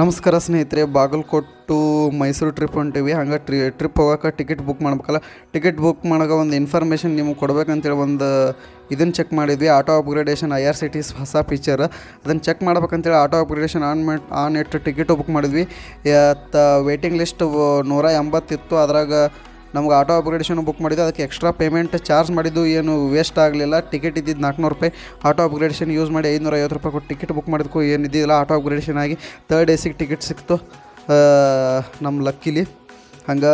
ನಮಸ್ಕಾರ ಸ್ನೇಹಿತರೆ, ಬಾಗಲಕೋಟು ಮೈಸೂರು ಟ್ರಿಪ್ ಹೊಂಟಿವಿ. ಹಂಗೆ ಟ್ರಿ ಟ್ರಿಪ್ ಹೋಗೋಕೆ ಟಿಕೆಟ್ ಬುಕ್ ಮಾಡ್ಬೇಕಲ್ಲ? ಟಿಕೆಟ್ ಬುಕ್ ಮಾಡೋಕೆ ಒಂದು ಇನ್ಫಾರ್ಮೇಷನ್ ನಿಮ್ಗೆ ಕೊಡ್ಬೇಕಂತೇಳಿ ಒಂದು ಇದನ್ನು ಚೆಕ್ ಮಾಡಿದ್ವಿ. Auto upgradation I R C ಟಿಸ್ ಹೊಸ ಫೀಚರ್ ಅದನ್ನು ಚೆಕ್ ಮಾಡ್ಬೇಕಂತೇಳಿ ಆಟೋ ಅಪ್ಗ್ರೇಡೇಷನ್ ಆನ್ ಮಾಡಿ ಆನ್ ಇಟ್ಟು ಟಿಕೆಟು ಬುಕ್ ಮಾಡಿದ್ವಿ. ವೇಟಿಂಗ್ ಲಿಸ್ಟ್ ನೂರ ಎಂಬತ್ತಿತ್ತು. ಅದ್ರಾಗ ನಮ್ಗೆ ಆಟೋ ಅಪ್ಗ್ರೇಡೇಷನ್ ಬುಕ್ ಮಾಡಿದ್ದು, ಅದಕ್ಕೆ ಎಕ್ಸ್ಟ್ರಾ ಪೇಮೆಂಟ್ ಚಾರ್ಜ್ ಮಾಡಿದ್ದು ಏನು ವೇಸ್ಟ್ ಆಗಲಿಲ್ಲ. ಟಿಕೆಟ್ ಇದ್ದಿದ್ದು ನಾಲ್ಕುನೂರು ರೂಪಾಯಿ. ಆಟೋ ಅಪ್ಗ್ರೇಡೇಷನ್ ಯೂಸ್ ಮಾಡಿ ಐದುನೂರ ಐವತ್ತು ರೂಪಾಯಿ ಕೊಟ್ಟು ಟಿಕೆಟ್ ಬುಕ್ ಮಾಡಿದ್ಕು ಏನು ಇದ್ದಿಲ್ಲ ಆಟೋ ಅಪ್ಗ್ರೇಡೇಷನ್ ಆಗಿ ತರ್ಡ್ ಎ ಸಿಗೆ ಟಿಕೆಟ್ ಸಿಕ್ತು. ನಮ್ಮ ಲಕ್ಕಿಲಿ ಹಂಗೆ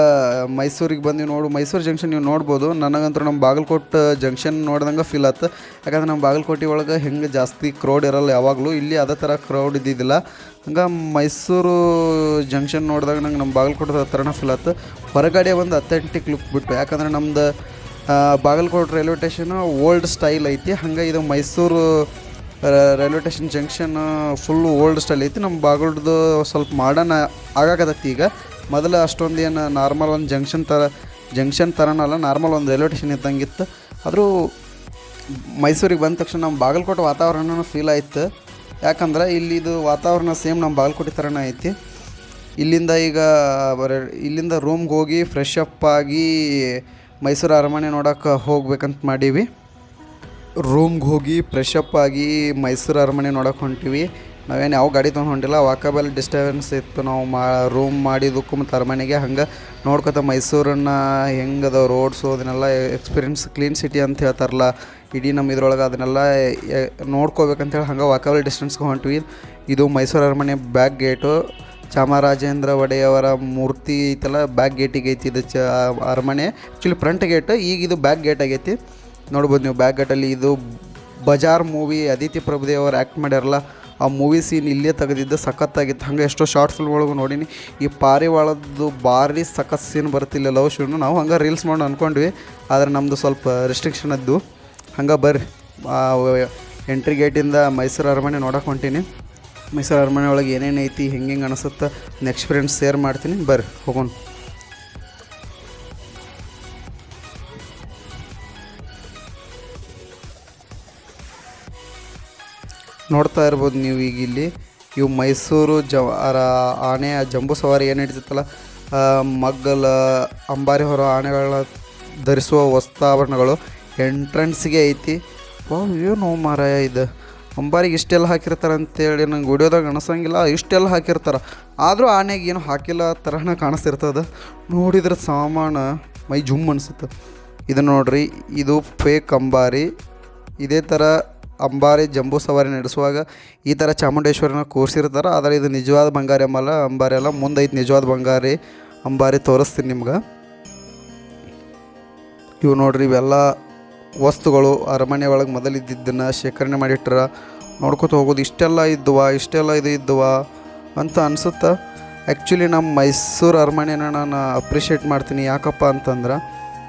ಮೈಸೂರಿಗೆ ಬಂದು ನೋಡು ಮೈಸೂರು ಜಂಕ್ಷನ್ ನೀವು ನೋಡ್ಬೋದು. ನನಗಂತೂ ನಮ್ಮ ಬಾಗಲಕೋಟೆ ಜಂಕ್ಷನ್ ನೋಡ್ದಂಗೆ ಫೀಲ್ ಆಯ್ತು ಯಾಕಂದ್ರೆ ನಮ್ಮ ಬಾಗಲಕೋಟೆ ಒಳಗೆ ಹೆಂಗೆ ಜಾಸ್ತಿ ಕ್ರೌಡ್ ಇರಲ್ಲ ಯಾವಾಗಲೂ ಇಲ್ಲಿ ಅದೇ ಥರ ಕ್ರೌಡ್ ಇದ್ದಿದ್ದಿಲ್ಲ. ಹಂಗೆ ಮೈಸೂರು ಜಂಕ್ಷನ್ ನೋಡಿದಾಗ ನಂಗೆ ನಮ್ಮ ಬಾಗಲಕೋಟೆ ಥರನೇ ಫೀಲ್ ಆಯ್ತು ಹೊರಗಡೆ ಒಂದು ಅಥೆಂಟಿಕ್ ಲುಕ್ ಬಿಟ್ಟು ಯಾಕಂದ್ರೆ ನಮ್ದು ಆ, Bagalkote railway station old style ಐತಿ. ಹಂಗೆ ಇದು Mysuru railway station junction full old style ಐತಿ. ನಮ್ಮ ಬಾಗಲ್ದು ಸ್ವಲ್ಪ ಮಾಡನ ಆಗಾಕತ್ತೈತಿ ಈಗ. ಮೊದಲು ಅಷ್ಟೊಂದು ಏನು ನಾರ್ಮಲ್ ಒಂದು ಜಂಕ್ಷನ್ ಥರ ಜಂಕ್ಷನ್ ಥರನಲ್ಲ ನಾರ್ಮಲ್ ಒಂದು ರೈಲ್ವೆ ಸ್ಟೇಷನ್ ಇದ್ದಂಗಿತ್ತು. ಆದರೂ ಮೈಸೂರಿಗೆ ಬಂದ ತಕ್ಷಣ ನಮ್ಮ ಬಾಗಲಕೋಟೆ ವಾತಾವರಣನೂ ಫೀಲ್ ಆಯ್ತು. ಯಾಕಂದ್ರೆ ಇಲ್ಲಿದು ವಾತಾವರಣ ಸೇಮ್ ನಮ್ಮ ಬಾಗಲಕೋಟೆ ಥರನೇ ಐತಿ. ಇಲ್ಲಿಂದ ಈಗ ಇಲ್ಲಿಂದ ರೂಮ್ಗೆ ಹೋಗಿ ಫ್ರೆಶ್ ಅಪ್ ಆಗಿ ಮೈಸೂರು ಅರಮನೆ ನೋಡೋಕೆ ಹೋಗ್ಬೇಕಂತ ಮಾಡೀವಿ. ರೂಮ್ಗೆ ಹೋಗಿ ಫ್ರೆಶ್ ಅಪ್ ಆಗಿ ಮೈಸೂರು ಅರಮನೆ ನೋಡೋಕೆ ಹೊಂಟಿವಿ. ನಾವೇನು ಯಾವ ಗಾಡಿ ತೊಗೊಂಡು ಹೊಂಟಿಲ್ಲ ವಾಕಬಲ್ ಡಿಸ್ಟರ್ಬೆನ್ಸ್ ಇತ್ತು. ನಾವು ಮಾ ರೂಮ್ ಮಾಡಿದ್ದಕ್ಕೂ ಮತ್ತು ಅರಮನೆಗೆ ಹಂಗೆ ನೋಡ್ಕೊತ ಮೈಸೂರನ್ನು ಹೆಂಗದ ರೋಡ್ಸು ಅದನ್ನೆಲ್ಲ ಎಕ್ಸ್ಪೀರಿಯನ್ಸ್ ಕ್ಲೀನ್ ಸಿಟಿ ಅಂತ ಹೇಳ್ತಾರಲ್ಲ, ಇಡೀ ನಮ್ಮ ಇದ್ರೊಳಗೆ ಅದನ್ನೆಲ್ಲ ನೋಡ್ಕೋಬೇಕಂತೇಳಿ ಹಂಗೆ ವಾಕಬಲ್ ಡಿಸ್ಟೆನ್ಸ್ಗೆ ಹೊಂಟ್ವಿ. ಇದು ಮೈಸೂರು ಅರಮನೆ ಬ್ಯಾಕ್ ಗೇಟು ಚಾಮರಾಜೇಂದ್ರ ಒಡೆಯವರ ಮೂರ್ತಿ ಐತಲ್ಲ ಬ್ಯಾಕ್ ಗೇಟಿಗೆ ಐತಿ ಇದು ಚ, ಅರಮನೆ. ಆ್ಯಕ್ಚುಲಿ ಫ್ರಂಟ್ ಗೇಟ್ ಈಗ ಇದು ಬ್ಯಾಕ್ ಗೇಟ್ ಆಗೈತಿ. ನೋಡ್ಬೋದು ನೀವು ಬ್ಯಾಕ್ ಗೇಟಲ್ಲಿ ಇದು ಬಜಾರ್ ಮೂವಿ ಅದಿತಿ ಪ್ರಭುದೇವರು ಆ್ಯಕ್ಟ್ ಮಾಡ್ಯಾರಲ್ಲ ಆ ಮೂವಿ ಸೀನ್ ಇಲ್ಲೇ ತೆಗೆದಿದ್ದೆ, ಸಖತ್ತಾಗಿತ್ತು. ಹಂಗೆ ಎಷ್ಟೋ ಶಾರ್ಟ್ ಫಿಲ್ಮ್ ಒಳಗೂ ನೋಡೀನಿ. ಈ ಪಾರಿವಾಳದ್ದು ಭಾರಿ ಸಖತ್ ಸೀನ್ ಬರ್ತಿಲ್ಲ ಲವ್ ಶೂನು ನಾವು ಹಂಗೆ ರೀಲ್ಸ್ ಮಾಡಿ ಅಂದ್ಕೊಂಡ್ವಿ ಆದರೆ ನಮ್ಮದು ಸ್ವಲ್ಪ ರೆಸ್ಟ್ರಿಕ್ಷನ್ ಇದ್ದು. ಹಂಗೆ ಬರ್ರಿ. ಎಂಟ್ರಿ ಗೇಟಿಂದ ಮೈಸೂರು ಅರಮನೆ ನೋಡಕ್ಕೆ ಹೊಂಟೀನಿ. ಮೈಸೂರು ಅರಮನೆ ಒಳಗೆ ಏನೇನು ಐತಿ, ಹೆಂಗೆ ಹೆಂಗೆ ಅನಿಸುತ್ತೆ ನೆಕ್ಸ್ಟ್ ಎಕ್ಸ್ಪೀರಿಯನ್ಸ್ ಶೇರ್ ಮಾಡ್ತೀನಿ. ಬರ್ರಿ, ಹೋಗೋಣ. ನೋಡ್ತಾ ಇರ್ಬೋದು ನೀವು ಈಗ ಇಲ್ಲಿ. ಇವು ಮೈಸೂರು ಜ ಆನೆ ಜಂಬೂ ಸವಾರಿ ಏನು ಹಿಡಿತೈತಲ್ಲ ಮಗ್ಗಲ, ಅಂಬಾರಿ ಹೊರ ಆನೆಗಳ ಧರಿಸುವ ವಸ್ತಾಭರಣಗಳು ಎಂಟ್ರೆನ್ಸ್ಗೆ ಐತಿ. ವಾವ್ ಏನು ಮಾರಾಯ ಇದು. ಅಂಬಾರಿಗೆ ಇಷ್ಟೆಲ್ಲ ಹಾಕಿರ್ತಾರೆ ಅಂತೇಳಿ ನಂಗೆ ಗುಡಿಯೋದಾಗ ಅನಿಸಂಗಿಲ್ಲ. ಇಷ್ಟೆಲ್ಲ ಹಾಕಿರ್ತಾರೆ. ಆದರೂ ಆನೆಗೆ ಏನು ಹಾಕಿಲ್ಲ ತರಹನ ಕಾಣಿಸ್ತಿರ್ತದೆ. ನೋಡಿದ್ರೆ ಸಾಮಾನು, ಮೈ ಜುಮ್ ಅನಿಸುತ್ತೆ. ಇದು ನೋಡ್ರಿ, ಇದು ಫೇಕ್ ಅಂಬಾರಿ. ಇದೇ ಥರ ಅಂಬಾರಿ ಜಂಬೂ ಸವಾರಿ ನಡೆಸುವಾಗ ಈ ಥರ ಚಾಮುಂಡೇಶ್ವರಿನ ಕೂರಿಸಿರ್ತಾರೆ. ಆದರೆ ಇದು ನಿಜವಾದ ಬಂಗಾರಿ ಅಂಬಲ್ಲ ಅಂಬಾರಿ ಅಲ್ಲ. ಐದು ನಿಜವಾದ ಬಂಗಾರಿ ಅಂಬಾರಿ ತೋರಿಸ್ತೀನಿ ನಿಮ್ಗೆ. ಇವು ನೋಡ್ರಿ, ಇವೆಲ್ಲ ವಸ್ತುಗಳು ಅರಮನೆ ಒಳಗೆ ಮೊದಲಿದ್ದನ್ನು ಶೇಖರಣೆ ಮಾಡಿಟ್ರ. ನೋಡ್ಕೊತ ಹೋಗೋದು, ಇಷ್ಟೆಲ್ಲ ಇದ್ದುವ, ಇಷ್ಟೆಲ್ಲ ಇದು ಇದ್ದುವ ಅಂತ ಅನ್ಸುತ್ತೆ. ಆ್ಯಕ್ಚುಲಿ ನಮ್ಮ ಮೈಸೂರು ಅರಮನೆನ ನಾನು ಅಪ್ರಿಷಿಯೇಟ್ ಮಾಡ್ತೀನಿ. ಯಾಕಪ್ಪ ಅಂತಂದ್ರೆ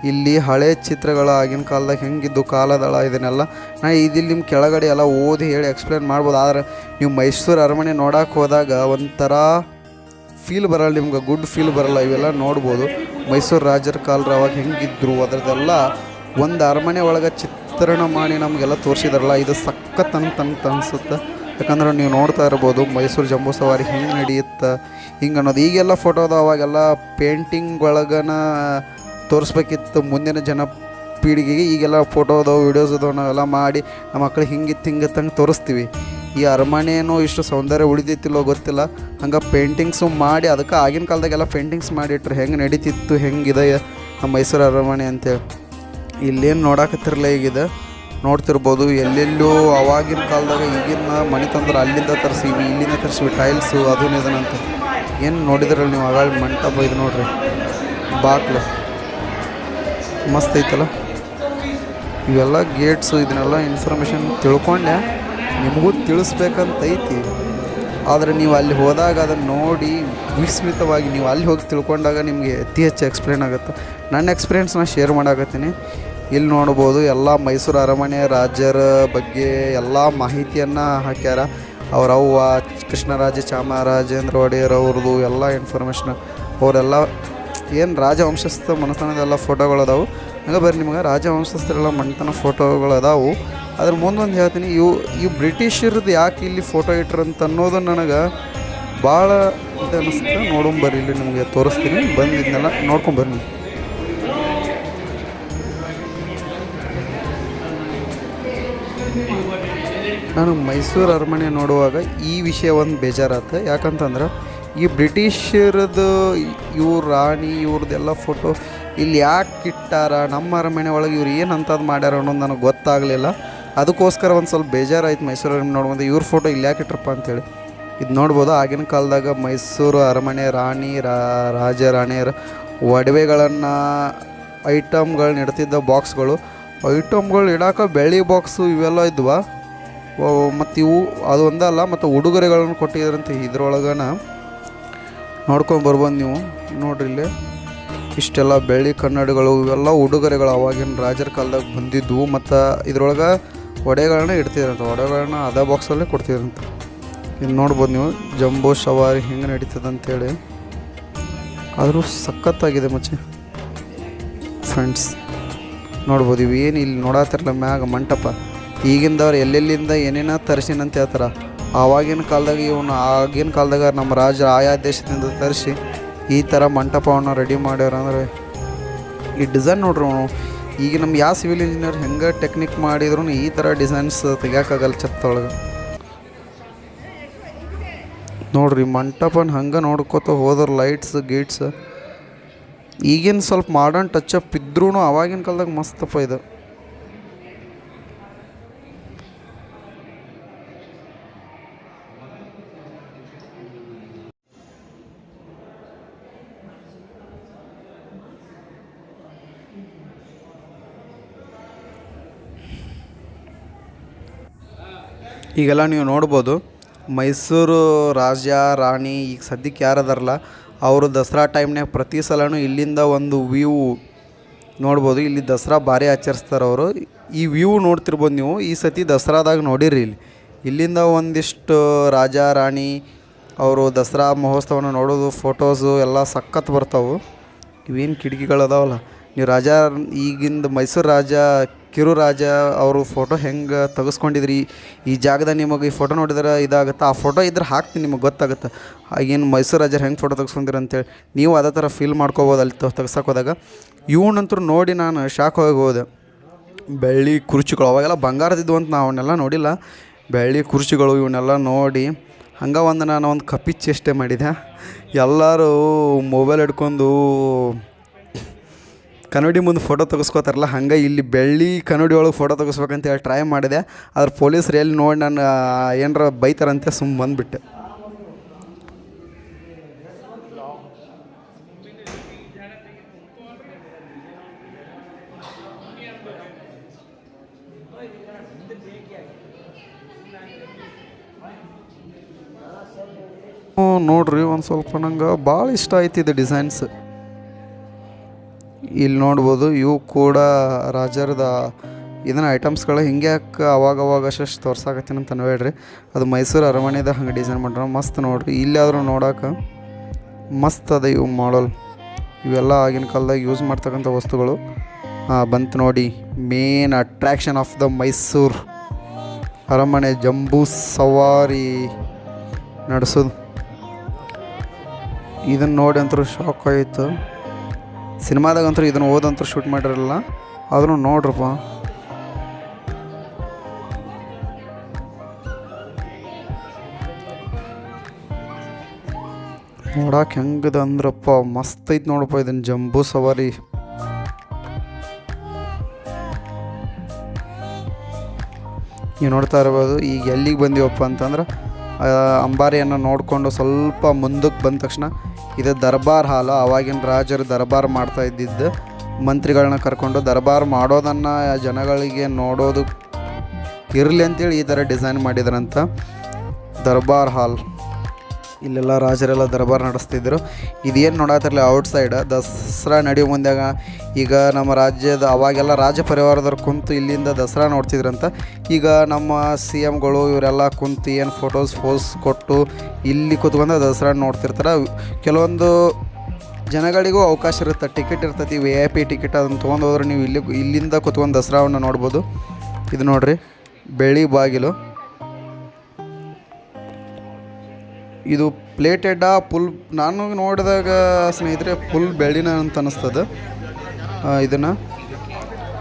ಇಲ್ಲಿ ಹಳೆ ಚಿತ್ರಗಳು ಆಗಿನ ಕಾಲದಾಗ ಹೆಂಗಿದ್ದು ಕಾಲದಳ ಇದನ್ನೆಲ್ಲ. ನಾ ಇದಿಲ್ಲಿ ನಿಮ್ಮ ಕೆಳಗಡೆ ಎಲ್ಲ ಓದಿ ಹೇಳಿ ಎಕ್ಸ್ಪ್ಲೇನ್ ಮಾಡ್ಬೋದು. ಆದರೆ ನೀವು ಮೈಸೂರು ಅರಮನೆ ನೋಡೋಕೆ ಹೋದಾಗ ಒಂಥರ ಫೀಲ್ ಬರಲ್ಲ, ನಿಮ್ಗೆ ಗುಡ್ ಫೀಲ್ ಬರಲ್ಲ. ಇವೆಲ್ಲ ನೋಡ್ಬೋದು. ಮೈಸೂರು ರಾಜರ ಕಾಲರ ಅವಾಗ ಹೆಂಗಿದ್ರು, ಅದರದ್ದೆಲ್ಲ ಒಂದು ಅರಮನೆ ಒಳಗೆ ಚಿತ್ರಣ ಮಾಡಿ ನಮಗೆಲ್ಲ ತೋರಿಸಿದಾರಲ್ಲ, ಇದು ಸಖತ್ ಅಂತ ಅಂತ ಅನಿಸುತ್ತೆ. ಯಾಕಂದ್ರೆ ನೀವು ನೋಡ್ತಾ ಇರ್ಬೋದು, ಮೈಸೂರು ಜಂಬೂ ಸವಾರಿ ಹೆಂಗೆ ನಡೆಯುತ್ತೆ, ಹಿಂಗೆ ಅನ್ನೋದು. ಈಗೆಲ್ಲ ಫೋಟೋದು ಅವಾಗೆಲ್ಲ ಪೇಂಟಿಂಗ್ ಒಳಗನ ತೋರಿಸ್ಬೇಕಿತ್ತು ಮುಂದಿನ ಜನ ಪೀಳಿಗೆಗೆ. ಈಗೆಲ್ಲ ಫೋಟೋ ಅದಾವೆ ವೀಡಿಯೋಸ್ ಅದಾವೆ, ನಾವೆಲ್ಲ ಮಾಡಿ ನಮ್ಮ ಮಕ್ಳು ಹಿಂಗಿತ್ತು ಹಿಂಗಿತ್ತಂಗೆ ತೋರಿಸ್ತೀವಿ. ಈ ಅರಮನೆಯೂ ಇಷ್ಟು ಸೌಂದರ್ಯ ಉಳಿದಿತ್ತಿಲ್ಲೋ ಗೊತ್ತಿಲ್ಲ. ಹಂಗೆ ಪೇಂಟಿಂಗ್ಸು ಮಾಡಿ, ಅದಕ್ಕೆ ಆಗಿನ ಕಾಲದಾಗೆಲ್ಲ ಪೇಂಟಿಂಗ್ಸ್ ಮಾಡಿಟ್ರು ಹೆಂಗೆ ನಡೀತಿತ್ತು, ಹೆಂಗಿದೆ ನಮ್ಮ ಮೈಸೂರು ಅರಮನೆ ಅಂತೇಳಿ ಇಲ್ಲೇನು ನೋಡಾಕತ್ತಿರಲ್ಲ ಈಗಿದೆ. ನೋಡ್ತಿರ್ಬೋದು, ಎಲ್ಲೆಲ್ಲೂ ಅವಾಗಿನ ಕಾಲದಾಗ ಈಗಿನ ಮನೆ ತಂದ್ರೆ ಅಲ್ಲಿಂದ ತರಿಸಿವಿ, ಇಲ್ಲಿಂದ ತರಿಸಿವಿ ಟೈಲ್ಸು ಅದನ್ನು ಇದನ್ನಂತ ಏನು ನೋಡಿದ್ರಲ್ಲ ನೀವು ಅವಾಗ ಮಂಟಪ ಇದು ನೋಡ್ರಿ. ಬಾಕ್ಲು ಮಸ್ತ್ ಐತಲ್ಲ. ಇವೆಲ್ಲ ಗೇಟ್ಸು ಇದನ್ನೆಲ್ಲ ಇನ್ಫಾರ್ಮೇಷನ್ ತಿಳ್ಕೊಂಡೆ. ನಿಮಗೂ ತಿಳಿಸ್ಬೇಕಂತೈತಿ ಆದರೆ ನೀವು ಅಲ್ಲಿ ಹೋದಾಗ ಅದನ್ನು ನೋಡಿ ವಿಸ್ಮಿತವಾಗಿ ನೀವು ಅಲ್ಲಿ ಹೋಗಿ ತಿಳ್ಕೊಂಡಾಗ ನಿಮಗೆ ಅತಿ ಹೆಚ್ಚು ಎಕ್ಸ್ಪ್ಲೇನ್ ಆಗುತ್ತೆ. ನನ್ನ ಎಕ್ಸ್ಪೀರಿಯೆನ್ಸ್ನ ಶೇರ್ ಮಾಡಾಕತ್ತೀನಿ. ಇಲ್ಲಿ ನೋಡ್ಬೋದು ಎಲ್ಲ ಮೈಸೂರು ಅರಮನೆ ರಾಜರ ಬಗ್ಗೆ ಎಲ್ಲ ಮಾಹಿತಿಯನ್ನು ಹಾಕ್ಯಾರ. ಅವರವ್ವ ಅವ್ವ ಕೃಷ್ಣರಾಜ ಚಾಮರಾಜೇಂದ್ರ ಒಡೆಯರ್ ಅವ್ರದ್ದು ಎಲ್ಲ ಇನ್ಫಾರ್ಮೇಷನ್ ಅವರೆಲ್ಲ ಏನು ರಾಜವಂಶಸ್ಥ ಮನೆತನದೆಲ್ಲ ಫೋಟೋಗಳು ಅದಾವು? ಹಂಗೆ ಬರ್ರಿ ನಿಮಗೆ. ರಾಜವಂಶಸ್ಥರೆಲ್ಲ ಮನೆತನ ಫೋಟೋಗಳು ಅದಾವು. ಅದ್ರ ಮುಂದೊಂದು ಹೇಳ್ತೀನಿ, ಇವು ಇವು ಬ್ರಿಟಿಷರದ್ದು ಯಾಕೆ ಇಲ್ಲಿ ಫೋಟೋ ಇಟ್ರಂತ ಅನ್ನೋದು ನನಗೆ ಭಾಳ ಇದು ಅನ್ನಿಸ್ತು ನೋಡೋಂಬರ್ರಿ ಇಲ್ಲಿ ನಿಮಗೆ ತೋರಿಸ್ತೀನಿ. ಬಂದಿದ್ದನ್ನೆಲ್ಲ ನೋಡ್ಕೊಂಬರ್ರಿ ನಾನು ಮೈಸೂರು ಅರಮನೆ ನೋಡುವಾಗ ಈ ವಿಷಯ ಒಂದು ಬೇಜಾರಾತು. ಯಾಕಂತಂದ್ರೆ ಈ ಬ್ರಿಟಿಷರದು, ಇವ್ರ ರಾಣಿ ಇವ್ರದ್ದೆಲ್ಲ ಫೋಟೋ ಇಲ್ಲಿ ಯಾಕೆ ಇಟ್ಟಾರ? ನಮ್ಮ ಅರಮನೆ ಒಳಗೆ ಇವ್ರು ಏನು ಅಂಥದ್ದು ಮಾಡ್ಯಾರ ಅನ್ನೋದು ನನಗೆ ಗೊತ್ತಾಗಲಿಲ್ಲ. ಅದಕ್ಕೋಸ್ಕರ ಒಂದು ಸ್ವಲ್ಪ ಬೇಜಾರಾಯ್ತು ಮೈಸೂರು ಅರಮನೆ ನೋಡ್ಬೋದು ಇವ್ರ ಫೋಟೋ ಇಲ್ಲಿ ಯಾಕೆ ಇಟ್ರಪ್ಪ ಅಂತೇಳಿ. ಇದು ನೋಡ್ಬೋದು? ಆಗಿನ ಕಾಲದಾಗ ಮೈಸೂರು ಅರಮನೆ ರಾಣಿ ರಾಜ ರಾಣಿಯರ ಒಡವೆಗಳನ್ನು ಐಟಮ್ಗಳನ್ನ ಇಡ್ತಿದ್ದ ಬಾಕ್ಸ್ಗಳು. ಐಟಮ್ಗಳು ಇಡಾಕ ಬೆಳ್ಳಿ ಬಾಕ್ಸು ಇವೆಲ್ಲ ಇದ್ವಾ? ಮತ್ತು ಇವು, ಅದು ಒಂದಲ್ಲ, ಮತ್ತು ಉಡುಗೊರೆಗಳನ್ನು ಕೊಟ್ಟಿದ್ರಂತೆ ಇದ್ರೊಳಗನ. ನೋಡ್ಕೊಂಡು ಬರ್ಬೋದು ನೀವು. ನೋಡ್ರಿ ಇಲ್ಲಿ. ಇಷ್ಟೆಲ್ಲ ಬೆಳ್ಳಿ ಕನ್ನಡಿಗಳು, ಇವೆಲ್ಲ ಉಡುಗೊರೆಗಳು ಅವಾಗಿನ ರಾಜರ ಕಾಲದಾಗ ಬಂದಿದ್ದವು ಮತ್ತು ಇದ್ರೊಳಗೆ ಒಡೆಗಳನ್ನ ಇಡ್ತಿದ್ರಂತೆ. ಒಡೆಗಳನ್ನ ಅದ ಬಾಕ್ಸಲ್ಲೇ ಕೊಡ್ತಿದ್ರಂತೆ. ಇನ್ನು ನೋಡ್ಬೋದು ನೀವು, ಜಂಬೋ ಸವಾರಿ ಹೆಂಗೆ ನಡೀತದೆ ಅಂತೇಳಿ ಆದರೂ ಸಖತ್ತಾಗಿದೆ ಮಚ್ಚೆ. ಫ್ರೆಂಡ್ಸ್ ನೋಡ್ಬೋದು ಇವು ಏನು ಇಲ್ಲಿ ನೋಡತ್ತಿರಲ್ಲ ಮ್ಯಾಗ ಮಂಟಪ. ಈಗಿಂದವ್ರು ಎಲ್ಲೆಲ್ಲಿಂದ ಏನೇನೋ ತರಿಸಿನಂತ ಹೇಳ್ತಾರೆ. ಆವಾಗಿನ ಕಾಲದಾಗ ಇವನು ಆಗಿನ ಕಾಲದಾಗ ನಮ್ಮ ರಾಜ ಆಯಾ ದೇಶದಿಂದ ತರಿಸಿ ಈ ಥರ ಮಂಟಪವನ್ನು ರೆಡಿ ಮಾಡ್ಯಾರ ಅಂದರೆ ಈ ಡಿಸೈನ್ ನೋಡ್ರಿ ಅವನು. ಈಗ ನಮ್ಮ ಯಾವ ಸಿವಿಲ್ ಇಂಜಿನಿಯರ್ ಹೆಂಗೆ ಟೆಕ್ನಿಕ್ ಮಾಡಿದ್ರು ಈ ಥರ ಡಿಸೈನ್ಸ್ ತೆಗಿಯೋಕ್ಕಾಗಲ್ಲ ಚತ್ತೊಳಗೆ ನೋಡ್ರಿ ಮಂಟಪನ ಹಂಗೆ ನೋಡ್ಕೋತ ಹೋದ್ರೆ ಲೈಟ್ಸ್ ಗೇಟ್ಸ್ ಈಗಿನ ಸ್ವಲ್ಪ ಮಾಡರ್ನ್ ಟಚ್ ಅಪ್ ಇದ್ರೂ ಅವಾಗಿನ ಕಾಲದಾಗ ಮಸ್ತಪ್ಪ ಇದು. ಈಗೆಲ್ಲ ನೀವು ನೋಡ್ಬೋದು, ಮೈಸೂರು ರಾಜ ರಾಣಿ, ಈಗ ಸದ್ಯಕ್ಕೆ ಯಾರು ಅದಾರಲ್ಲ ಅವರು ದಸರಾ ಟೈಮ್ನಾಗ ಪ್ರತಿ ಸಲನೂ ಇಲ್ಲಿಂದ ಒಂದು ವ್ಯೂ ನೋಡ್ಬೋದು. ಇಲ್ಲಿ ದಸರಾ ಭಾರಿ ಆಚರಿಸ್ತಾರೆ ಅವರು. ಈ ವ್ಯೂ ನೋಡ್ತಿರ್ಬೋದು ನೀವು. ಈ ಸತಿ ದಸರಾದಾಗ ನೋಡಿರಿ ಇಲ್ಲಿ. ಇಲ್ಲಿಂದ ಒಂದಿಷ್ಟು ರಾಜ, ರಾಣಿ, ಅವರು ದಸರಾ ಮಹೋತ್ಸವನ ನೋಡೋದು ಫೋಟೋಸು ಎಲ್ಲ ಸಖತ್ ಬರ್ತಾವೆ. ಇವೇನು ಕಿಟಕಿಗಳು ಅದಾವಲ್ಲ. ನೀವು ರಾಜ, ಈಗಿಂದ ಮೈಸೂರು ರಾಜ ಕಿರು ರಾಜ ಅವರು ಫೋಟೋ ಹೆಂಗೆ ತೆಗೆಸ್ಕೊಂಡಿದ್ರಿ? ಈ ಜಾಗದಾಗ ನಿಮಗೆ ಈ ಫೋಟೋ ನೋಡಿದ್ರೆ ಇದಾಗುತ್ತೆ? ಆ ಫೋಟೋ ಇದ್ರೆ ಹಾಕ್ತೀನಿ, ನಿಮಗೆ ಗೊತ್ತಾಗುತ್ತೆ? ಏನು ಮೈಸೂರು ರಾಜರು ಹೆಂಗೆ ಫೋಟೋ ತೆಗೆಸ್ಕೊಂಡಿರ ಅಂತೇಳಿ ನೀವು ಅದೇ ಥರ ಫೀಲ್ ಮಾಡ್ಕೋಬೋದು ಅಲ್ಲಿ ತೆಗ್ಸಕ್ಕೆ ಹೋದಾಗ. ಇವನಂತೂ ನೋಡಿ ನಾನು ಶಾಕ್ ಹೋಗಿ ಬೆಳ್ಳಿ ಕುರ್ಚಿಗಳು, ಅವಾಗೆಲ್ಲ ಬಂಗಾರದಿದ್ದು ಅಂತ ನಾವು ಅವನ್ನೆಲ್ಲ ನೋಡಿಲ್ಲ. ಬೆಳ್ಳಿ ಕುರ್ಚಿಗಳು ಇವನ್ನೆಲ್ಲ ನೋಡಿ, ಹಂಗೆ ಒಂದು ನಾನು ಒಂದು ಕಪಿ ಚೇಷ್ಟೆ ಮಾಡಿದೆ. ಎಲ್ಲರೂ ಮೊಬೈಲ್ ಹಿಡ್ಕೊಂಡು ಕನ್ನಡಿ ಮುಂದೆ ಫೋಟೋ ತೆಗೆಸ್ಕೋತಾರಲ್ಲ, ಹಂಗೆ ಇಲ್ಲಿ ಬೆಳ್ಳಿ ಕನ್ನಡಿ ಒಳಗೆ ಫೋಟೋ ತೆಗೆಸ್ಬೇಕಂತ ಹೇಳಿ ಟ್ರೈ ಮಾಡಿದೆ. ಆದ್ರೆ ಪೊಲೀಸರು ಎಲ್ಲಿ ನೋಡಿ ನಾನು ಏನರ ಬೈತಾರಂತೆ ಸುಮ್ಮ ಬಂದುಬಿಟ್ಟೆ. ನೋಡ್ರಿ ಒಂದು ಸ್ವಲ್ಪ ನಂಗೆ ಭಾಳ ಇಷ್ಟ ಆಯ್ತಿದೆ ಡಿಸೈನ್ಸ್ ಇಲ್ಲಿ ನೋಡ್ಬೋದು, ಇವು ಕೂಡ ರಾಜರದ ಇದನ್ನ ಐಟಮ್ಸ್ಗಳು ಹಿಂಗೆ ಯಾಕೆ ಅವಾಗ ಅವಾಗ ಅಷ್ಟು ತೋರ್ಸಾಕತ್ತೀನಿ ಅಂತ ಅನ್ಬೇಡ್ರಿ ಅದು ಮೈಸೂರು ಅರಮನೆದ ಹಂಗೆ ಡಿಸೈನ್ ಮಾಡ್ರ ಮಸ್ತ್ ನೋಡ್ರಿ. ಇಲ್ಲಾದರೂ ನೋಡೋಕೆ ಮಸ್ತ್ ಅದ ಇವು ಮಾಡಲ್ ಇವೆಲ್ಲ ಆಗಿನ ಕಾಲದಾಗ ಯೂಸ್ ಮಾಡ್ತಕ್ಕಂಥ ವಸ್ತುಗಳು. ಬಂತು ನೋಡಿ main attraction of the Mysuru. ಅರಮನೆ ಜಂಬೂ ಸವಾರಿ ನಡೆಸೋದು. ಇದನ್ನು ನೋಡಿ ಅಂತೂ ಶಾಕ್ ಆಯಿತು. ಸಿನಿಮಾದಾಗಂತೂ ಇದನ್ನು ಓದಂತೂ ಶೂಟ್ ಮಾಡಿರಲ್ಲ ಆದ್ರೂ ನೋಡ್ರಪ್ಪ. ನೋಡಕ್ಕೆ ಹೆಂಗದ ಅಂದ್ರಪ್ಪ. ಮಸ್ತ್ ಐತೆ ನೋಡಪ್ಪ ಇದನ್ನು ಜಂಬೂ ಸವಾರಿ. ನೀವು ನೋಡ್ತಾ ಇರ್ಬೋದು, ಈಗ ಎಲ್ಲಿಗೆ ಬಂದೀವಪ್ಪ ಅಂತಂದ್ರೆ ಅಂಬಾರಿಯನ್ನು ನೋಡಿಕೊಂಡು ಸ್ವಲ್ಪ ಮುಂದಕ್ಕೆ ಬಂದ ತಕ್ಷಣ ಇದು ದರ್ಬಾರ್ ಹಾಲು. ಅವಾಗಿನ ರಾಜರು ದರ್ಬಾರ್ ಮಾಡ್ತಾ ಇದ್ದಿದ್ದು. ಮಂತ್ರಿಗಳನ್ನ ಕರ್ಕೊಂಡು ದರ್ಬಾರ್ ಮಾಡೋದನ್ನು ಜನಗಳಿಗೆ ನೋಡೋದು ಇರಲಿ ಅಂತೇಳಿ ಈ ಥರ ಡಿಸೈನ್ ಮಾಡಿದ್ರಂತ ದರ್ಬಾರ್ ಹಾಲ್. ಇಲ್ಲೆಲ್ಲ ರಾಜರೆಲ್ಲ ದರ್ಬಾರ್ ನಡೆಸ್ತಿದ್ರು. ಇದೇನು ನೋಡತ್ತಿರಲಿ ಔಟ್ ಸೈಡ್ ದಸರಾ ನಡೆಯೋ ಮುಂದಾಗ ಈಗ ನಮ್ಮ ರಾಜ್ಯದ ಅವಾಗೆಲ್ಲ ರಾಜ ಪರಿವಾರದವ್ರು ಕುಂತು ಇಲ್ಲಿಂದ ದಸರಾ ನೋಡ್ತಿದ್ರಂತ. ಈಗ ನಮ್ಮ ಸಿ ಎಮ್ಗಳು ಇವರೆಲ್ಲ ಕುಂತು ಏನು ಫೋಟೋಸ್ ಫೋಸ್ ಕೊಟ್ಟು ಇಲ್ಲಿ ಕೂತ್ಕೊಂಡು ದಸರಾ ನೋಡ್ತಿರ್ತಾರೆ. ಕೆಲವೊಂದು ಜನಗಳಿಗೂ ಅವಕಾಶ ಇರುತ್ತೆ. ಟಿಕೆಟ್ ಇರ್ತೈತಿ ವಿ ಐ ಪಿ ಟಿಕೆಟ್ ಅದನ್ನು ತೊಗೊಂಡು ಹೋದ್ರೆ ನೀವು ಇಲ್ಲಿ, ಇಲ್ಲಿಂದ ಕೂತ್ಕೊಂಡು ದಸರಾವನ್ನು ನೋಡ್ಬೋದು. ಇದು ನೋಡಿರಿ ಬೆಳಿ ಬಾಗಿಲು. ಇದು ಪ್ಲೇಟೆಡ್ಡಾ ಫುಲ್ ನಾನು ನೋಡಿದಾಗ ಸ್ನೇಹಿತರೆ ಫುಲ್ ಬೆಳ್ಳಿನ ಅಂತ ಅನ್ನಿಸ್ತದೆ ಇದನ್ನು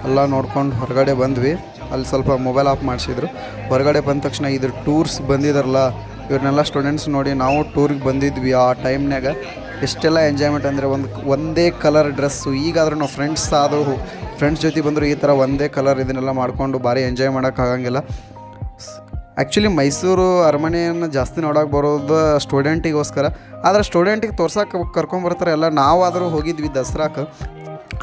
ಎಲ್ಲ ನೋಡ್ಕೊಂಡು ಹೊರಗಡೆ ಬಂದ್ವಿ. ಅಲ್ಲಿ ಸ್ವಲ್ಪ ಮೊಬೈಲ್ ಆಫ್ ಮಾಡಿಸಿದ್ರು. ಹೊರಗಡೆ ಬಂದ ತಕ್ಷಣ ಇದು ಟೂರ್ಸ್ ಬಂದಿದ್ದಾರಲ್ಲ ಇವ್ರನ್ನೆಲ್ಲ ಸ್ಟೂಡೆಂಟ್ಸ್ ನೋಡಿ ನಾವು ಟೂರಿಗೆ ಬಂದಿದ್ವಿ ಆ ಟೈಮ್ನಾಗ ಎಷ್ಟೆಲ್ಲ ಎಂಜಾಯ್ಮೆಂಟ್ ಅಂದರೆ ಒಂದು ಒಂದೇ ಕಲರ್ ಡ್ರೆಸ್ಸು ಈಗಾದರೂ ನಾವು ಫ್ರೆಂಡ್ಸ್ ಆದರೂ ಫ್ರೆಂಡ್ಸ್ ಜೊತೆ ಬಂದರೂ ಈ ಥರ ಒಂದೇ ಕಲರ್ ಇದನ್ನೆಲ್ಲ ಮಾಡಿಕೊಂಡು ಭಾರಿ ಎಂಜಾಯ್ ಮಾಡೋಕ್ಕಾಗಂಗಿಲ್ಲ ಆ್ಯಕ್ಚುಲಿ ಮೈಸೂರು ಅರಮನೆಯನ್ನು ಜಾಸ್ತಿ ನೋಡೋಕೆ ಬರೋದು ಸ್ಟೂಡೆಂಟಿಗೋಸ್ಕರ. ಆದರೆ ಸ್ಟೂಡೆಂಟಿಗೆ ತೋರ್ಸೋಕೆ ಕರ್ಕೊಂಬರ್ತಾರೆ ಎಲ್ಲ. ನಾವಾದರೂ ಹೋಗಿದ್ವಿ ದಸರಾಕ್ಕೆ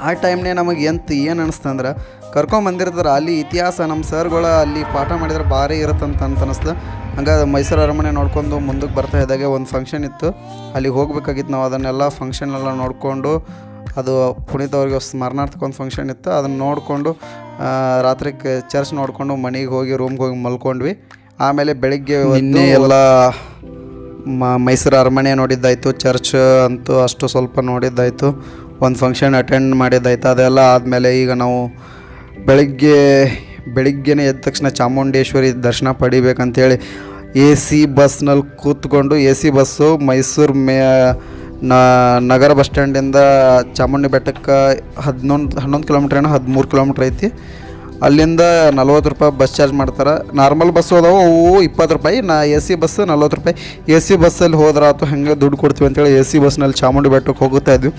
ಆ ಟೈಮ್ನೇ ನಮಗೆ ಎಂತ ಏನು ಅನಿಸ್ತಂದ್ರೆ ಕರ್ಕೊಂಬಂದಿರ್ತಾರೆ ಅಲ್ಲಿ ಇತಿಹಾಸ ನಮ್ಮ ಸರ್ಗಳು ಅಲ್ಲಿ ಪಾಠ ಮಾಡಿದ್ರೆ ಭಾರಿ ಇರುತ್ತಂತ ಅಂತ ಅನಿಸ್ತು. ಹಂಗೆ ಮೈಸೂರು ಅರಮನೆ ನೋಡ್ಕೊಂಡು ಮುಂದಕ್ಕೆ ಬರ್ತಾ ಇದ್ದಾಗೆ ಒಂದು ಫಂಕ್ಷನ್ ಇತ್ತು. ಅಲ್ಲಿಗೆ ಹೋಗ್ಬೇಕಾಗಿತ್ತು ನಾವು ಅದನ್ನೆಲ್ಲ ಫಂಕ್ಷನ್ ಎಲ್ಲ ನೋಡಿಕೊಂಡು, ಅದು ಪುನೀತ್ ಅವ್ರಿಗೆ ಸ್ಮರಣಾರ್ಥಕ್ಕೆ ಒಂದು ಫಂಕ್ಷನ್ ಇತ್ತು. ಅದನ್ನು ನೋಡಿಕೊಂಡು ರಾತ್ರಿ ಚರ್ಚ್ ನೋಡಿಕೊಂಡು ಮನೆಗೆ ಹೋಗಿ ರೂಮ್ಗೆ ಹೋಗಿ ಮಲ್ಕೊಂಡ್ವಿ. ಆಮೇಲೆ ಬೆಳಿಗ್ಗೆ ನಿನ್ನೆ ಎಲ್ಲ ಮೈಸೂರು ಅರಮನೆ ನೋಡಿದ್ದಾಯಿತು, ಚರ್ಚ್ ಅಂತೂ ಅಷ್ಟು ಸ್ವಲ್ಪ ನೋಡಿದ್ದಾಯಿತು, ಒಂದು ಫಂಕ್ಷನ್ ಅಟೆಂಡ್ ಮಾಡಿದ್ದಾಯ್ತು, ಅದೆಲ್ಲ ಆದಮೇಲೆ ಈಗ ನಾವು ಬೆಳಿಗ್ಗೆ, ಬೆಳಿಗ್ಗೆನೇ ಎದ್ದ ತಕ್ಷಣ ಚಾಮುಂಡೇಶ್ವರಿ ದರ್ಶನ ಪಡಿಬೇಕಂತೇಳಿ ಎ ಸಿ ಬಸ್ನಲ್ಲಿ ಕೂತ್ಕೊಂಡು ಎ ಸಿ ಬಸ್ಸು ಮೈಸೂರು ಮೇ ನಗರ ಬಸ್ ಸ್ಟ್ಯಾಂಡಿಂದ ಚಾಮುಂಡಿ ಬೆಟ್ಟಕ್ಕೆ ಹದಿನೊಂದು, ಹನ್ನೊಂದು ಕಿಲೋಮೀಟ್ರ್ ಏನೋ ಹದಿಮೂರು ಕಿಲೋಮೀಟ್ರ್ ಐತಿ. ಅಲ್ಲಿಂದ ನಲ್ವತ್ತು ರೂಪಾಯಿ ಬಸ್ ಚಾರ್ಜ್ ಮಾಡ್ತಾರೆ. ನಾರ್ಮಲ್ ಬಸ್ ಹೋದವು, ಅವು ಇಪ್ಪತ್ತು ರೂಪಾಯಿ. ನಾ ಎ ಸಿ ಬಸ್ ನಲ್ವತ್ತು ರೂಪಾಯಿ. ಎ ಸಿ ಬಸ್ಸಲ್ಲಿ ಹೋದ್ರೆ ಅಥವಾ ಹಂಗೆ ದುಡ್ಡು ಕೊಡ್ತೀವಿ ಅಂತೇಳಿ ಎ ಸಿ ಬಸ್ನಲ್ಲಿ ಚಾಮುಂಡಿ ಬೆಟ್ಟಕ್ಕೆ ಹೋಗುತ್ತಾ ಇದ್ವಿ.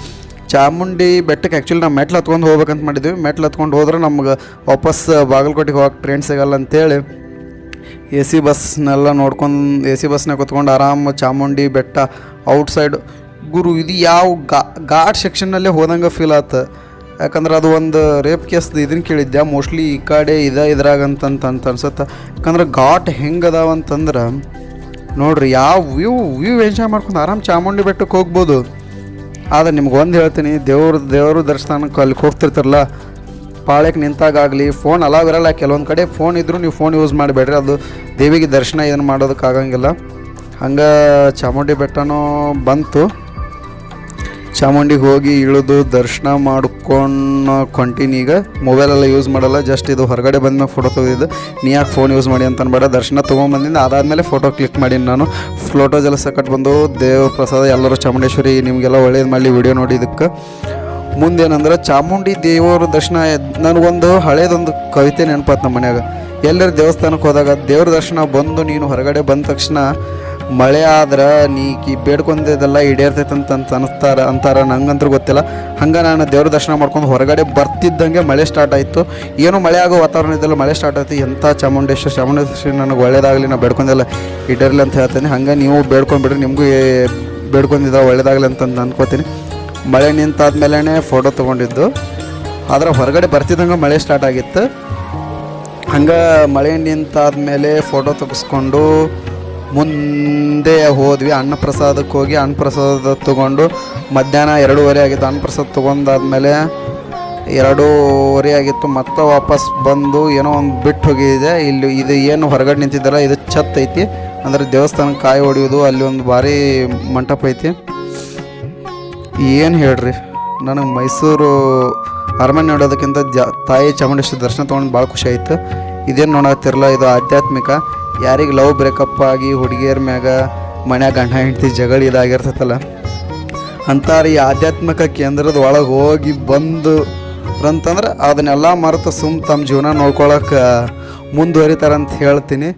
ಚಾಮುಂಡಿ ಬೆಟ್ಟಕ್ಕೆ ಆ್ಯಕ್ಚುಲಿ ನಾವು ಮೆಟ್ಲು ಹತ್ಕೊಂಡು ಹೋಗ್ಬೇಕಂತ ಮಾಡಿದ್ವಿ. ಮೆಟ್ಲು ಹತ್ಕೊಂಡು ಹೋದ್ರೆ ನಮ್ಗೆ ವಾಪಸ್ ಬಾಗಲಕೋಟೆಗೆ ಹೋಗಕ್ಕೆ ಟ್ರೈನ್ ಸಿಗಲ್ಲ ಅಂತೇಳಿ ಎ ಸಿ ಬಸ್ನೆಲ್ಲ ನೋಡ್ಕೊಂಡು ಎ ಸಿ ಬಸ್ನಾಗ ಕುತ್ಕೊಂಡು ಆರಾಮ ಚಾಮುಂಡಿ ಬೆಟ್ಟ ಔಟ್ಸೈಡ್ ಗುರು, ಇದು ಯಾವ ಗಾ ಘಾಟ್ ಸೆಕ್ಷನ್ನಲ್ಲೇ ಹೋದಂಗೆ ಫೀಲ್ ಆತು. ಯಾಕಂದ್ರೆ ಅದು ಒಂದು ರೇಪ್ ಕೇಸ್ ಇದನ್ನು ಕೇಳಿದ್ದೆ ಮೋಸ್ಟ್ಲಿ ಈ ಕಡೆ ಇದ ಇದ್ರಾಗ ಅಂತಂತ ಅಂತ ಅನ್ಸುತ್ತೆ. ಯಾಕಂದ್ರೆ ಘಾಟ್ ಹೆಂಗೆ ಅದಾವ ಅಂತಂದ್ರೆ, ನೋಡ್ರಿ, ಯಾವ ವ್ಯೂ ವ್ಯೂ ಎಂಜಾಯ್ ಮಾಡ್ಕೊಂಡು ಆರಾಮ್ ಚಾಮುಂಡಿ ಬೆಟ್ಟಕ್ಕೆ ಹೋಗ್ಬೋದು. ಆದರೆ ನಿಮ್ಗೆ ಒಂದು ಹೇಳ್ತೀನಿ, ದೇವ್ರ ದೇವ್ರ ದರ್ಶನಕ್ಕೆ ಅಲ್ಲಿ ಹೋಗ್ತಿರ್ತಾರಲ್ಲ ಪಾಳ್ಯಕ್ಕೆ ನಿಂತಾಗಲಿ ಫೋನ್ ಅಲಾವ್ ಇರಲ್ಲ. ಕೆಲವೊಂದು ಕಡೆ ಫೋನ್ ಇದ್ದರೂ ನೀವು ಫೋನ್ ಯೂಸ್ ಮಾಡಬೇಡ್ರಿ. ಅದು ದೇವಿಗೆ ದರ್ಶನ ಇದನ್ನು ಮಾಡೋದಕ್ಕಾಗಂಗಿಲ್ಲ. ಹಂಗೆ ಚಾಮುಂಡಿ ಬೆಟ್ಟನೂ ಬಂತು. ಚಾಮುಂಡಿಗೆ ಹೋಗಿ ಇಳಿದು ದರ್ಶನ ಮಾಡ್ಕೊಂಡು ಕೊಂಟೀನಿ ಈಗ ಮೊಬೈಲೆಲ್ಲ ಯೂಸ್ ಮಾಡಲ್ಲ. ಜಸ್ಟ್ ಇದು ಹೊರಗಡೆ ಬಂದ್ಮೇಲೆ ಫೋಟೋ ತೆಗೆದಿದ್ದು. ನೀ ಯಾಕೆ ಫೋನ್ ಯೂಸ್ ಮಾಡಿ ಅಂತ ಅನ್ಬೇಡ ದರ್ಶನ ತೊಗೊಂಬಂದಿಂದ ಅದಾದಮೇಲೆ ಫೋಟೋ ಕ್ಲಿಕ್ ಮಾಡೀನಿ ನಾನು. ಫೋಟೋಸ್ ಎಲ್ಲ ಸಕಟ್ ಬಂದು ದೇವ ಪ್ರಸಾದ ಎಲ್ಲರೂ ಚಾಮುಂಡೇಶ್ವರಿ, ನಿಮಗೆಲ್ಲ ಒಳ್ಳೇದು ಮಾಡಲಿ ವಿಡಿಯೋ ನೋಡಿದ್ದಕ್ಕೆ ಮುಂದೇನಂದ್ರೆ ಚಾಮುಂಡಿ ದೇವರ ದರ್ಶನ ನನಗೊಂದು ಹಳೇದೊಂದು ಕವಿತೆ ನೆನಪಾತ್ ನಮ್ಮ ಮನ್ಯಾಗ. ಎಲ್ಲರ ದೇವಸ್ಥಾನಕ್ಕೆ ಹೋದಾಗ ದೇವ್ರ ದರ್ಶನ ಬಂದು ನೀನು ಹೊರಗಡೆ ಬಂದ ತಕ್ಷಣ ಮಳೆ ಆದ್ರೆ ನೀ ಕಿ ಬೇಡ್ಕೊಂದಿದ್ದೆಲ್ಲ ಈಡೇರ್ತೈತೆ ಅಂತ ಅನಿಸ್ತಾರ ಅಂತಾರ ನಂಗಂತೂ ಗೊತ್ತಿಲ್ಲ. ಹಂಗೆ ನಾನು ದೇವ್ರ ದರ್ಶನ ಮಾಡ್ಕೊಂಡು ಹೊರಗಡೆ ಬರ್ತಿದ್ದಂಗೆ ಮಳೆ ಸ್ಟಾರ್ಟ್ ಆಯಿತು. ಏನೋ ಮಳೆ ಆಗೋ ವಾತಾವರಣ ಇದ್ದಲ್ಲ ಮಳೆ ಸ್ಟಾರ್ಟ್ ಆಯ್ತು. ಎಂಥ ಚಾಮುಂಡೇಶ್ವರಿ ಚಾಮುಂಡೇಶ್ವರಿ ನನಗೆ ಒಳ್ಳೇದಾಗಲಿ ನಾನು ಬೇಡ್ಕೊಂಡೆಲ್ಲ. ಈಡೇರ್ಲಿ ಅಂತ ಹೇಳ್ತೀನಿ. ಹಂಗೆ ನೀವು ಬೇಡ್ಕೊಂಡ್ಬಿಡ್ರಿ, ನಿಮಗೂ ಬೇಡ್ಕೊಂಡಿದ್ದ ಒಳ್ಳೇದಾಗಲಿ ಅಂತ ಅನ್ಕೋತೀನಿ. ಮಳೆ ನಿಂತಾದ್ಮೇಲೆ ಫೋಟೋ ತೊಗೊಂಡಿದ್ದು. ಆದ್ರೆ ಹೊರಗಡೆ ಬರ್ತಿದ್ದಂಗೆ ಮಳೆ ಸ್ಟಾರ್ಟ್ ಆಗಿತ್ತು. ಹಂಗೆ ಮಳೆ ನಿಂತಾದ್ಮೇಲೆ ಫೋಟೋ ತೆಗೆಸ್ಕೊಂಡು ಮುಂದೆ ಹೋದ್ವಿ. ಅನ್ನಪ್ರಸಾದಕ್ಕೆ ಹೋಗಿ ಅನ್ನಪ್ರಸಾದ ತೊಗೊಂಡು ಮಧ್ಯಾಹ್ನ ಎರಡೂವರೆ ಆಗಿತ್ತು. ಅನ್ನಪ್ರಸಾದ ತೊಗೊಂಡಾದ್ಮೇಲೆ ಎರಡೂವರೆ ಆಗಿತ್ತು. ಮತ್ತೆ ವಾಪಸ್ ಬಂದು ಏನೋ ಒಂದು ಬಿಟ್ಟು ಹೋಗಿದೆ. ಇಲ್ಲಿ ಇದು ಏನು ಹೊರಗಡೆ ನಿಂತಿದ್ದಲ್ಲ, ಇದು ಛತ್ ಐತಿ. ಅಂದರೆ ದೇವಸ್ಥಾನಕ್ಕೆ ಕಾಯಿ ಹೊಡೆಯೋದು ಅಲ್ಲಿ ಒಂದು ಭಾರಿ ಮಂಟಪ ಐತಿ. ಏನು ಹೇಳ್ರಿ? ನನಗೆ ಮೈಸೂರು ಅರಮನೆ ನೋಡೋದಕ್ಕಿಂತ ಜಾ ತಾಯಿ ಚಾಮುಂಡೇಶ್ವರಿ ದರ್ಶನ ತೊಗೊಂಡು ಭಾಳ ಖುಷಿ ಆಯಿತು. ಇದೇನು ನೋಡತ್ತಿರಲ್ಲ ಇದು ಆಧ್ಯಾತ್ಮಿಕ. ಯಾರಿಗೆ ಲವ್ ಬ್ರೇಕಪ್ ಆಗಿ ಹುಡುಗಿಯರ ಮ್ಯಾಗ ಮನ್ಯಾಗ ಗಂಡ ಹೆಂಡತಿ ಜಗಳ ಇದಾಗಿರ್ತೈತಲ್ಲ, ಅಂತಾರೆ ಈ ಆಧ್ಯಾತ್ಮಿಕ ಕೇಂದ್ರದ ಒಳಗೆ ಹೋಗಿ ಬಂದು ಅಂತಂದ್ರೆ ಅದನ್ನೆಲ್ಲ ಮರೆತು ಸುಮ್ ತಮ್ಮ ಜೀವನ ನೋಡ್ಕೊಳಕ್ಕೆ ಮುಂದುವರಿತಾರಂತ ಹೇಳ್ತೀನಿ.